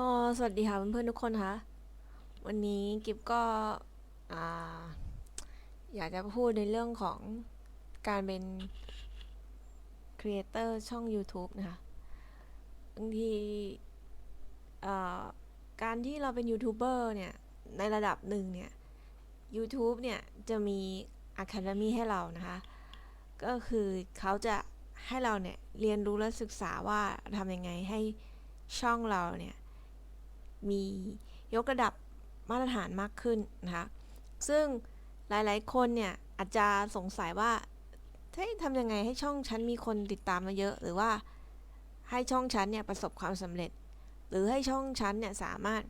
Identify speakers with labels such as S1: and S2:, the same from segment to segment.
S1: ก็สวัสดีค่ะเพื่อนๆทุกคนคะวันนี้กิฟก็ออยากจะพูดในเรื่องของการเป็นครีเอเตอร์ช่อง YouTube นะคะบางทีการที่เราเป็นยูทูบเบอร์เนี่ย ในระดับหนึ่งเนี่ย YouTube เนี่ย จะมี Academy ให้เรานะคะ ก็คือเขาจะให้เราเนี่ย เรียนรู้และศึกษาว่าทำยังไงให้ช่องเราเนี่ย มียกระดับมาตรฐานมากขึ้นนะคะ ซึ่งหลายๆ คนเนี่ยอาจจะสงสัยว่าเฮ้ยทำยังไงให้ช่องฉันมีคนติดตามมาเยอะ หรือว่าให้ช่องฉันเนี่ยประสบความสำเร็จ หรือให้ช่องฉันเนี่ยสามารถ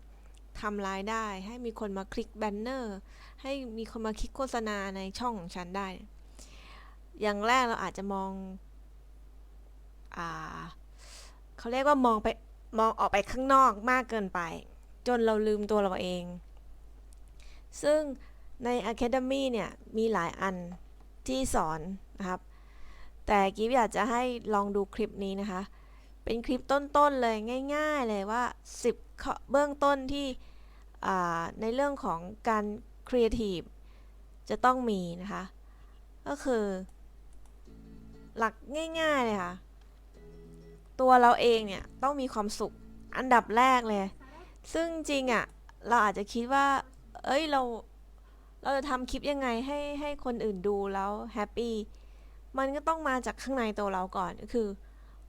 S1: ทำรายได้ ให้มีคนมาคลิกแบนเนอร์ ให้มีคนมาคลิกโฆษณาในช่องของฉันได้ อย่างแรกเราอาจจะมอง อ่า เขาเรียกว่ามองไป มองออกไปข้างนอกมากเกินไป จนเราลืมตัวเราเอง ซึ่งใน Academy เนี่ย มีหลายอันที่สอนนะครับ แต่กิฟอยากจะให้ลองดูคลิปนี้นะคะ เป็นคลิปต้นๆเลยง่ายๆเลยว่า 10 เบื้องต้นที่ในเรื่องของการครีเอทีฟจะต้องมีนะคะ ก็คือ หลักง่ายๆเลยค่ะ ตัวเราเองเนี่ยต้องมีความสุขอันดับแรกเลย ซึ่งจริงอะ่ะเราอาจจะคิดว่า เอ้ยเราเราจะทำคลิปยังไงให้ให้คนอื่นดูแล้วแฮปปี้มันก็ต้องมาจากข้างในตัวเราก่อนก็คือ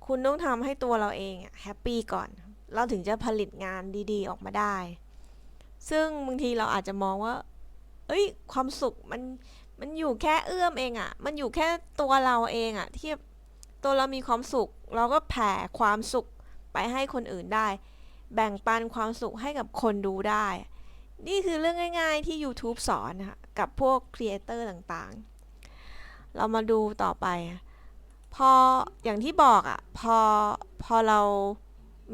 S1: คุณต้องทำให้ตัวเราเองอะแฮปปี้ก่อน เราถึงจะผลิตงานดีๆ ออกมาได้ ซึ่งบางทีเราอาจจะมองว่า เอ้ย ความสุขมันมันอยู่แค่เอื้อมเองอะ่ะ มันอยู่แค่ตัวเราเองอะ่ะที่ ตัวเรามีความสุข เราก็แผ่ความสุขไปให้คนอื่นได้ แบ่งปันความสุขให้กับคนดูได้ นี่คือเรื่องง่ายๆที่ YouTube สอนนะคะกับพวกครีเอเตอร์ต่างๆ เรามาดูต่อไป พออย่างที่บอกอะ่ะพอพอเรา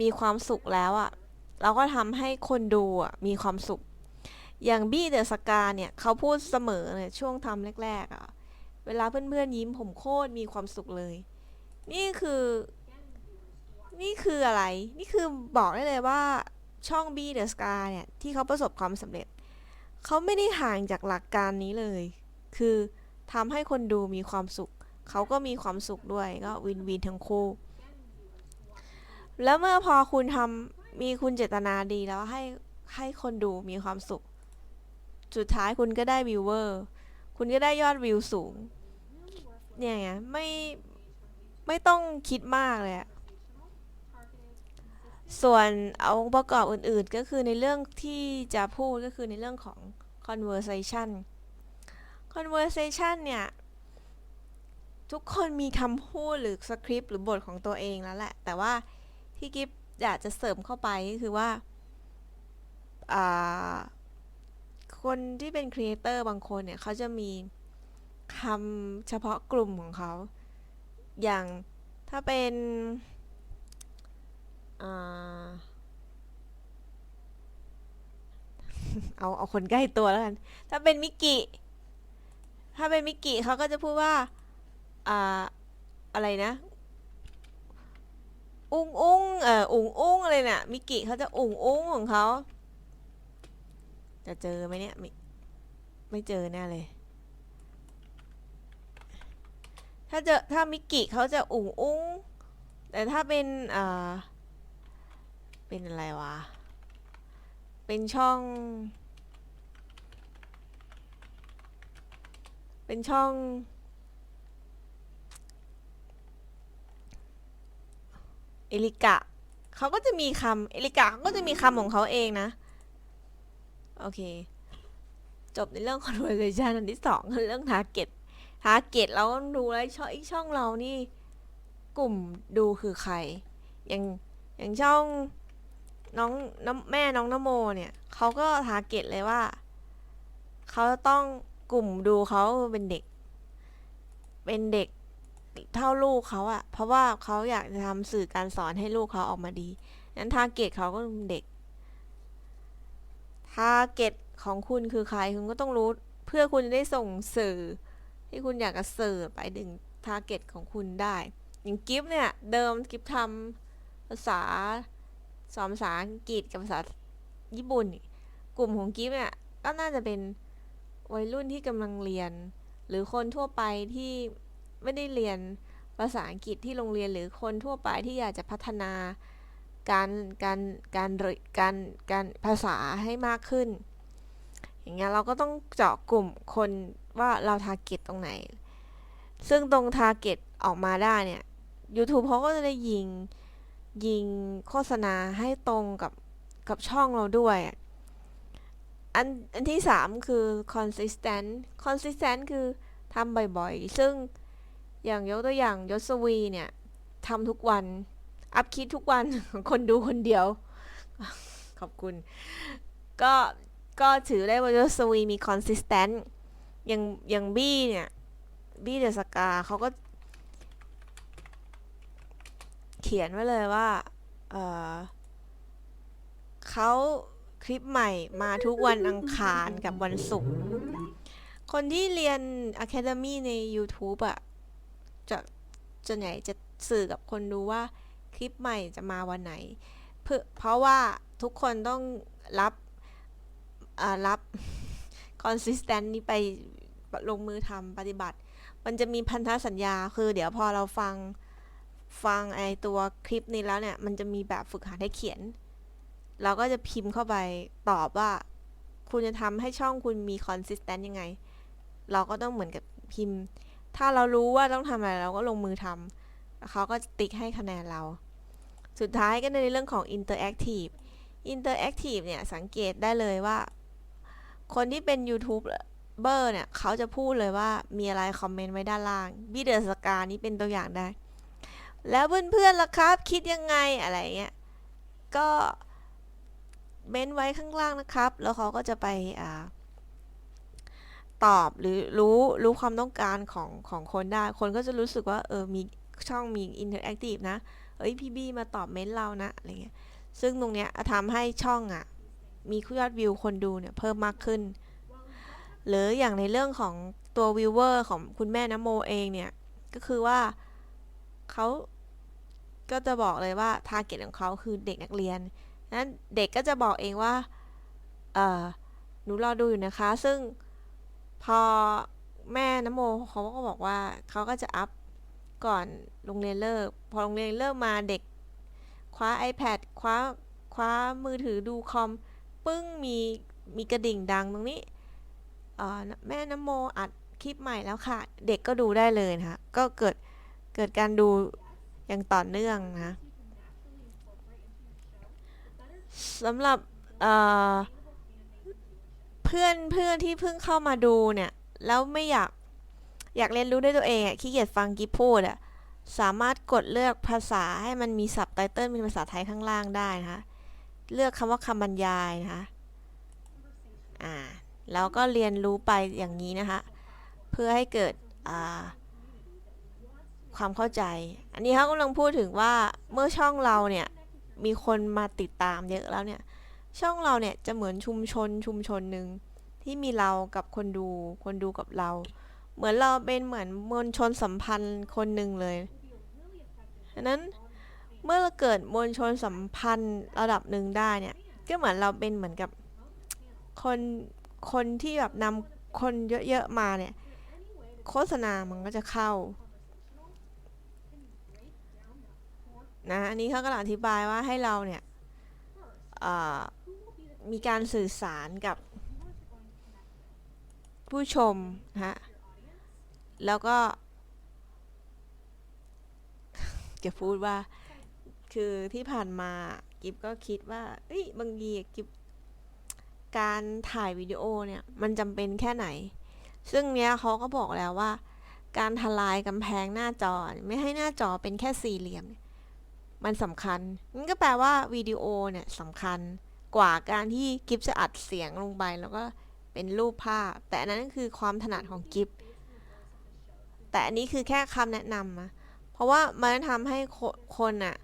S1: มีความสุขแล้วอะ่ะเราก็ทำให้คนดูอะมีความสุข อย่างบี้เดอะสกาเนี่ยเขาพูดเสมอเลยช่วงทำแรกๆอะ่ะเวลาเพื่อนๆยิ้มผมโคตรมีความสุขเลย นี่คือ นี่คืออะไร นี่คือบอกได้เลยว่าช่อง B The Scar เนี่ย ที่เขาประสบความสำเร็จ เขาไม่ได้ห่างจากหลักการนี้เลย คือทำให้คนดูมีความสุข เขาก็มีความสุขด้วย ก็วินวินทั้งคู่ แล้วเมื่อพอคุณทำมีคุณเจตนาดีแล้วให้ให้คนดูมีความสุข สุดท้ายคุณก็ได้วิวเวอร์ คุณก็ได้ยอดวิวสูง เนี่ยไงไม่ ไม่ต้องคิดมากเลยอะส่วนเอาองค์ประกอบอื่นๆ ก็คือในเรื่องที่จะพูดก็คือในเรื่องของ conversation conversation เนี่ย ทุกคนมีคำพูดหรือสคริปต์หรือบทของตัวเองแล้วแหละ แต่ว่าที่กิฟอยากจะเสริมเข้าไปก็คือว่าอ่าคนที่เป็นครีเอเตอร์บางคนเนี่ย เขาจะมีคำเฉพาะกลุ่มของเขา อย่างถ้าเป็นเอาเอาคนใกล้ตัวแล้วกัน ถ้าเป็นมิกกิถ้าเป็นมิกกิเขาก็จะพูดว่าอ่าอะไรนะ อุ้งอุ้งเอออุ๋งอุ้งอะไรเนี่ยมิกกิเขาจะอุ๋งอุ้งของเขา จะเจอไหมเนี่ย ไมิไม่เจอแน่เลย ถ้าเจอถ้ามิกกิเขาจะอุ๋งอุ้ง แต่ถ้าเป็นอ่าเป็นอะไรวะ เป็นช่อง เป็นช่อง เอลิกะเขาก็จะมีคำเอลิกะเขาก็จะมีคำของเขาเองนะ โอเค จบในเรื่อง conversation อันที่สองเรื่อง target target เราก็ดูแล้วช่องอีกช่องเรานี่ กลุ่มดูคือใคร อย่างอย่างช่องน้องน้ำแม่น้องนโมเนี่ยเขาก็ทาร์เก็ตเลยว่าเขาต้องกลุ่มดูเขาเป็นเด็ก เป็นเด็กเท่าลูกเขาอะเพราะว่าเขาอยากจะทำสื่อการสอนให้ลูกเขาออกมาดีนั้นทาร์เก็ตเขาก็เป็นเด็กทาร์เก็ตของคุณคือใครคุณก็ต้องรู้ เพื่อคุณจะได้ส่งสื่อ ที่คุณอยากจะเสื่อไปถึงทาร์เก็ตของคุณได้ อย่างกิฟเนี่ย เดิมกิฟทำภาษาสอนภาษาอังกฤษกับภาษาญี่ปุ่น กลุ่มของกิฟเนี่ย ก็น่าจะเป็นวัยรุ่นที่กำลังเรียน หรือคนทั่วไปที่ไม่ได้เรียนภาษาอังกฤษที่โรงเรียนหรือคนทั่วไปที่อยากจะพัฒนาการการการเรียการการภาษาให้มากขึ้น อย่างเงี้ยเราก็ต้องเจาะกลุ่มคนว่าเราทาร์เก็ตตรงไหน ซึ่งตรงทาร์เก็ตออกมาได้เนี่ย YouTube เขาก็จะได้ยิงยิงโฆษณาให้ตรงกับกับช่องเราด้วย อันอันที่สามคือ consistent consistent คือทำบ่อยๆ ซึ่งอย่างยกตัวอย่างยศวีเนี่ยทำทุกวัน อัพคลิปทุกวันคนดูคนเดียว ขอบคุณ ก็ ก็ถือได้ว่ายศวีมี consistent อย่างอย่างบี้เนี่ย บี้เดอะสกาเขาก็ เขียนไว้เลยว่า เออเขาคลิปใหม่มาทุกวันอังคารกับวันศุกร์คนที่เรียน Academy ใน YouTube อะจะจะไหนจะสื่อกับคนดูว่าคลิปใหม่จะมาวันไหน เพื่อเพราะว่าทุกคนต้องรับ รับ consistent นี้ไปลงมือทำปฏิบัติ มันจะมีพันธสัญญาคือเดี๋ยวพอเราฟังฟังไอตัวคลิปนี้แล้วเนี่ย มันจะมีแบบฝึกหัดให้เขียน เราก็จะพิมพ์เข้าไปตอบว่า คุณจะทำให้ช่องคุณมี consistent ยังไง เราก็ต้องเหมือนกับพิมพ์ ถ้าเรารู้ว่าต้องทำอะไร เราก็ลงมือทำเขาก็ติ๊กให้คะแนนเรา สุดท้ายก็ในเรื่องของ interactive interactive เนี่ย สังเกตได้เลยว่า คนที่เป็น YouTube เบอร์เนี่ย เขาจะพูดเลยว่ามีอะไรคอมเมนต์ไว้ด้านล่างบีเดอร์สกานี่เป็นตัวอย่างได้ แล้วเพื่อนๆล่ะครับ คิดยังไงอะไรเงี้ย ก็เม้นไว้ข้างล่างนะครับ แล้วเขาก็จะไปอ่าตอบหรือรู้รู้ความต้องการของของคนได้ คนก็จะรู้สึกว่าเออมีช่องมีอินเทอร์แอคทีฟนะ เอ้ยพี่บี้มาตอบเม้นเรานะอะไรเงี้ย ซึ่งตรงเนี้ยทำให้ช่องอะ มียอดวิวคนดูเนี่ยเพิ่มมากขึ้น หรืออย่างในเรื่องของตัววิวเวอร์ของคุณแม่น้ำโมเองเนี่ย ก็คือว่าเขาก็จะบอกเลยว่าทาร์เก็ตของเขาคือเด็กนักเรียนนั้นเด็กก็จะบอกเองว่า เออหนูรอดูอยู่นะคะ ซึ่งพอแม่น้ำโมเขาก็บอกว่าเขาก็จะอัพก่อนโรงเรียนเลิก พอโรงเรียนเลิกมาเด็ก คว้า iPad คว้าคว้ามือถือดูคอม ปึ้งมีมีกระดิ่งดังตรงนี้แม่น้ำโมอัดคลิปใหม่แล้วค่ะ เด็กก็ดูได้เลยนะคะก็เกิดเกิดการดูอย่างต่อเนื่องนะสำหรับเพื่อนเพื่อนที่เพิ่งเข้ามาดูเนี่ย แล้วไม่อยากอยากเรียนรู้ด้วยตัวเองอะขี้เกียจฟังกิฟพูดอะสามารถกดเลือกภาษาให้มันมีสับไตเติลเป็นภาษาไทยข้างล่างได้นะคะ เลือกคำว่าคำบรรยายนะคะอ่าแล้วก็เรียนรู้ไปอย่างนี้นะคะ เพื่อให้เกิดความเข้าใจ อันนี้เขากำลังพูดถึงว่าเมื่อช่องเราเนี่ยมีคนมาติดตามเยอะแล้วเนี่ย ช่องเราเนี่ยจะเหมือนชุมชนชุมชนหนึ่งที่มีเรากับคนดู คนดูกับเรา เหมือนเราเป็นเหมือนมวลชนสัมพันธ์คนหนึ่งเลยดังนั้น เมื่อเกิดมวลชนสัมพันธ์ระดับหนึ่งได้เนี่ย ก็เหมือนเราเป็นเหมือนกับคนคนที่แบบนำคนเยอะๆมาเนี่ย โฆษณามันก็จะเข้านะอันนี้เขากำลังอธิบายว่าให้เราเนี่ยมีการสื่อสารกับผู้ชมนะฮะ แล้วก็ จะพูดว่า คือที่ผ่านมากิฟก็คิดว่าเอ้ยบางทีกิฟการถ่ายวิดีโอเนี่ยมันจำเป็นแค่ไหน ซึ่งเนี้ยเขาก็บอกแล้วว่า การทลายกำแพงหน้าจอ ไม่ให้หน้าจอเป็นแค่สี่เหลี่ยม มันสำคัญนั่นก็แปลว่าวิดีโอเนี่ยสำคัญกว่าการที่กิฟจะอัดเสียงลงไปแล้วก็เป็นรูปภาพ แต่อันนั้นคือความถนัดของกิฟแต่อันนี้คือแค่คำแนะนำนะเพราะว่ามันทำให้คนอะ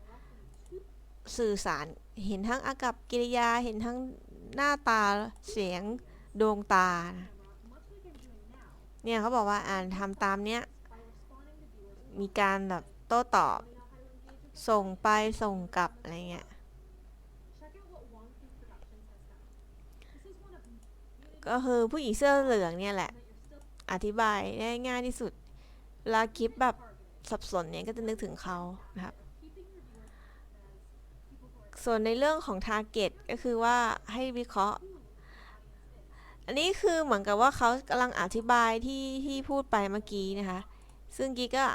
S1: สื่อสารเห็นทั้งอากับกิริยาเห็นทั้งหน้าตาเสียงดวงตา เนี่ยเขาบอกว่าอ่านทำตามเนี้ย มีการแบบโต้ตอบ ส่งไปส่งกลับ อะไรเงี้ย ก็คือผู้หญิงเสื้อเหลืองเนี่ยแหละ อธิบายได้ง่ายที่สุดเวลาคลิปแบบสับสนเนี่ยก็จะนึกถึงเขานะครับ ส่วนในเรื่องของ target ก็คือว่าให้วิเคราะห์ อันนี้คือเหมือนกับว่าเขากำลังอธิบายที่ที่พูดไปเมื่อกี้นะคะ ซึ่งกี้ก็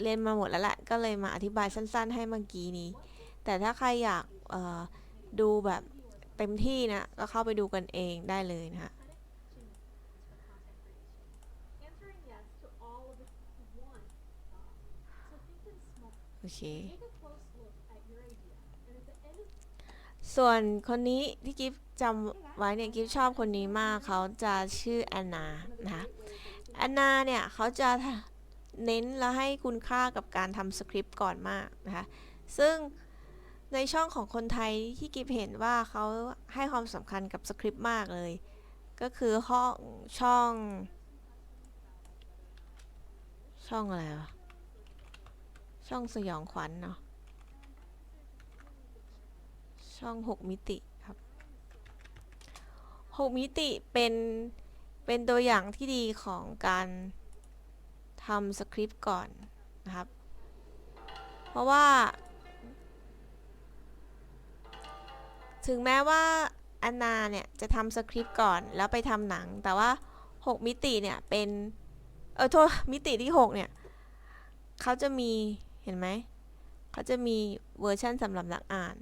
S1: เรียนมาหมดแล้วแหละ ก็เลยมาอธิบายสั้น ๆ ให้เมื่อกี้นี้ แต่ถ้าใครอยากเอ่อดูแบบเต็มที่นะ ก็เข้าไปดูกันเองได้เลยนะคะ
S2: Answering yes to all of the one thought. So think in small.
S1: โอเค ส่วนคนนี้ที่กิฟจำไว้เนี่ยกิฟชอบคนนี้มากเขาจะชื่อแอนนานะคะแอนนาเนี่ยเขาจะเน้นและให้คุณค่ากับการทำสคริปต์ก่อนมากนะคะซึ่งในช่องของคนไทยที่กิฟเห็นว่าเขาให้ความสำคัญกับสคริปต์มากเลย ก็คือห้องช่อง ช่องอะไรวะช่องสยองขวัญเนาะ ช่อง 6 มิติครับ 6 มิติเป็น เป็นตัวอย่างที่ดีของการทำสคริปต์ก่อนนะครับ เพราะว่าถึงแม้ว่าอันนาเนี่ย จะทำสคริปต์ก่อนแล้วไปทำหนัง แต่ว่า 6 มิติเนี่ย เป็น เออโทษ มิติที่ 6 เนี่ย เขาจะมีเห็นไหม เขาจะมีเวอร์ชันสำหรับนักอ่าน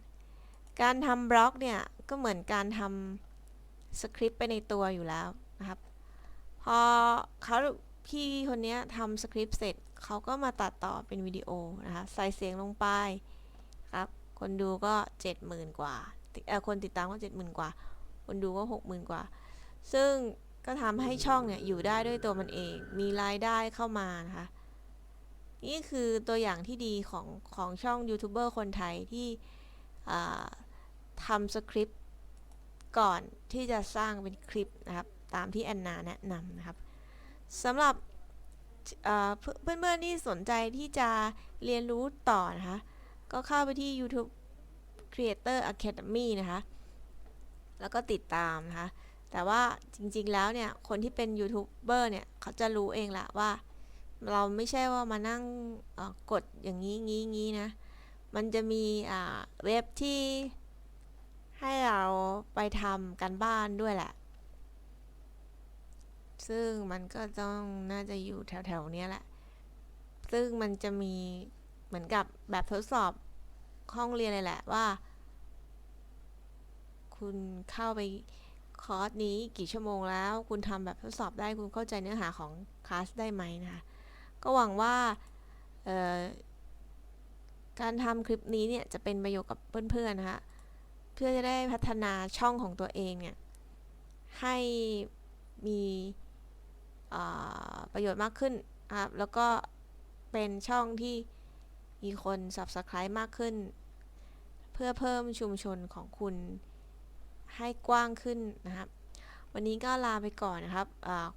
S1: การทำบล็อกเนี่ยก็เหมือนการทำสคริปต์ไปในตัวอยู่แล้วนะครับ พอเขาพี่คนนี้ทำสคริปต์เสร็จเขาก็มาตัดต่อเป็นวิดีโอนะคะใส่เสียงลงไปครับ คนดูก็ 70,000 กว่าติเอ่อคนติดตามก็ 70,000 กว่า คนดูก็ 60,000 กว่า ซึ่งก็ทำให้ช่องเนี่ยอยู่ได้ด้วยตัวมันเอง มีรายได้เข้ามานะคะ นี่คือตัวอย่างที่ดีของของช่องยูทูบเบอร์คนไทยที่อ่า ทำสคริปต์ก่อนที่จะสร้างเป็นคลิปนะครับ ตามที่แอนนาแนะนำนะครับสำหรับเพื่อนเพื่อนๆที่สนใจที่จะเรียนรู้ต่อนะคะ ก็เข้าไปที่ YouTube Creator Academy นะคะ แล้วก็ติดตามนะคะ แต่ว่าจริงๆแล้วเนี่ย คนที่เป็นยูทูบเบอร์เนี่ย เขาจะรู้เองแหละว่า เราไม่ใช่ว่ามานั่งกดอย่างนี้งี้งี้นะ มันจะมีเว็บที่ ให้เราไปทำกันบ้านด้วยแหละ ซึ่งมันก็ต้องน่าจะอยู่แถวๆนี้แหละ ซึ่งมันจะมีเหมือนกับแบบทดสอบห้องเรียนเลยแหละว่า คุณเข้าไปคอร์สนี้กี่ชั่วโมงแล้ว คุณทำแบบทดสอบได้คุณเข้าใจเนื้อหาของคลาสได้ไหมนะคะก็หวังว่าการทำคลิปนี้เนี่ยจะเป็นประโยชน์กับเพื่อนๆนะคะ พื่อจะได้พัฒนาช่องของตัวเองเนี่ยให้มีประโยชน์มากขึ้นครับ แล้วก็เป็นช่องที่มีคน Subscribe มากขึ้น เพื่อเพิ่มชุมชนของคุณให้กว้างขึ้นนะครับ วันนี้ก็ลาไปก่อนนะครับ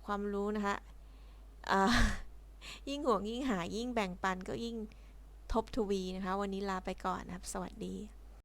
S1: ความรู้นะคะยิ่งห่วงยิ่งหายิ่งแบ่งปันก็ยิ่งทบทวีนะคะ วันนี้ลาไปก่อนนะครับ สวัสดี